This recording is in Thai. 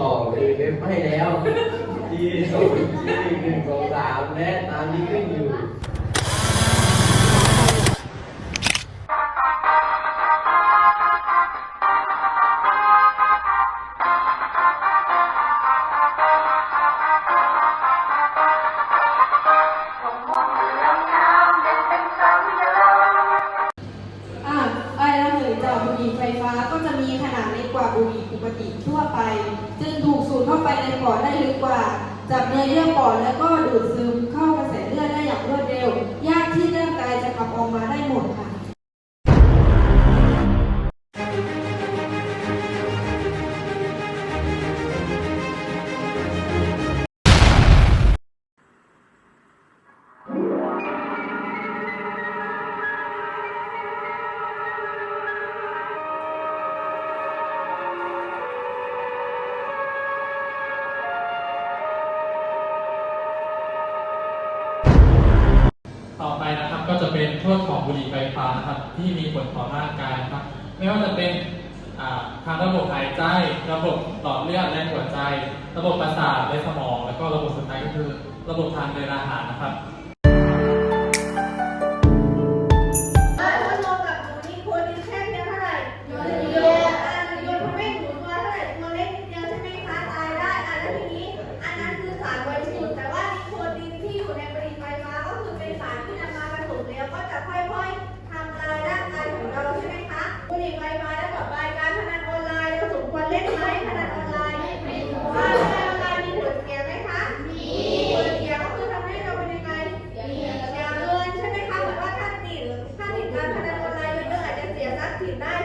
ต่อเลยเว็บให้แล้ว G ศูนย์ G หนึ่งสองสามและตามที่ขึ้นอยู่ ติทั่วไป จึงถูกสูดเข้าไปในปอดได้ลึกกว่า จับเนื้อเยื่อปอดแล้วก็ดูดซึมเข้า ต่อไปนะครับก็จะเป็นโทษของบุหรี่ไฟฟ้านะครับ ที่มีผลต่อร่างกายนะครับ ไม่ว่าจะเป็นทางระบบหายใจ ระบบหลอดเลือดและหัวใจ ระบบประสาทและสมอง แล้วก็ระบบสุดท้ายก็คือ ระบบทางเดินอาหารนะครับ 你大